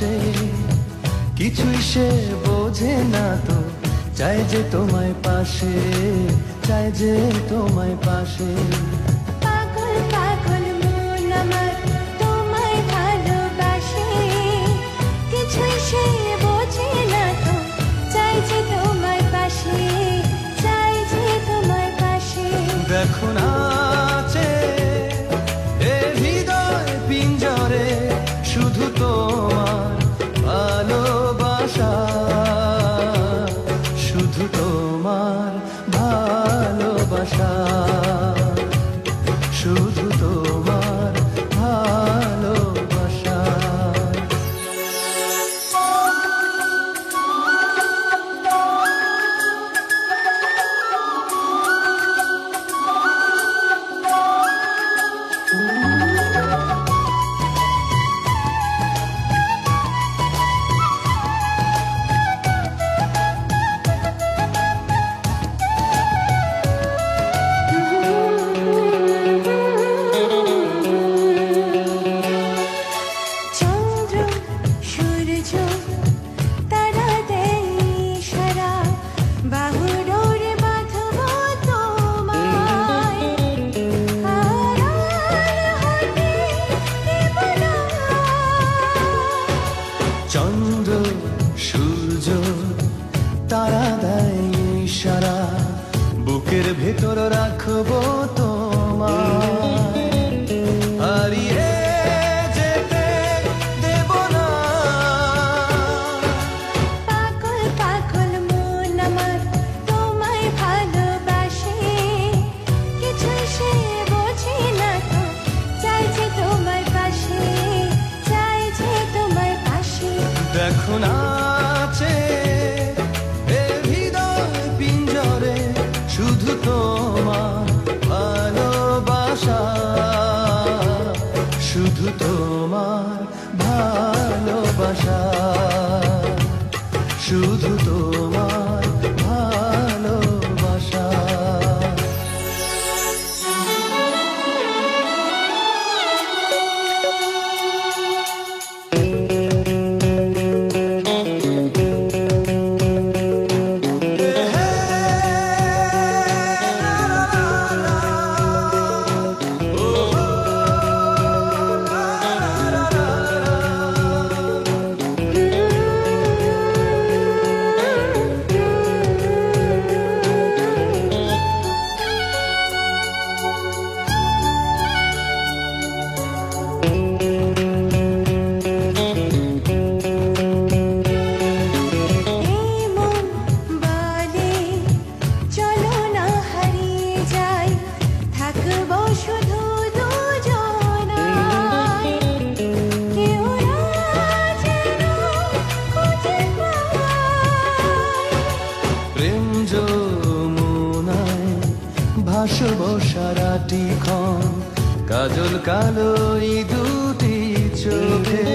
বসে কিছুই সে বোঝে না তো। চাই যে তোমায় পাশে চাই যে তোমায় পাশে। দেখো নাচে এ হৃদয় পিঞ্জরে শুধু তোমার ভেতর রাখব তো। শুধু তোমার ভালোবাসা। শুধু তোমার হাসব সারাটি খন কাজল কালো দুটি চোখে।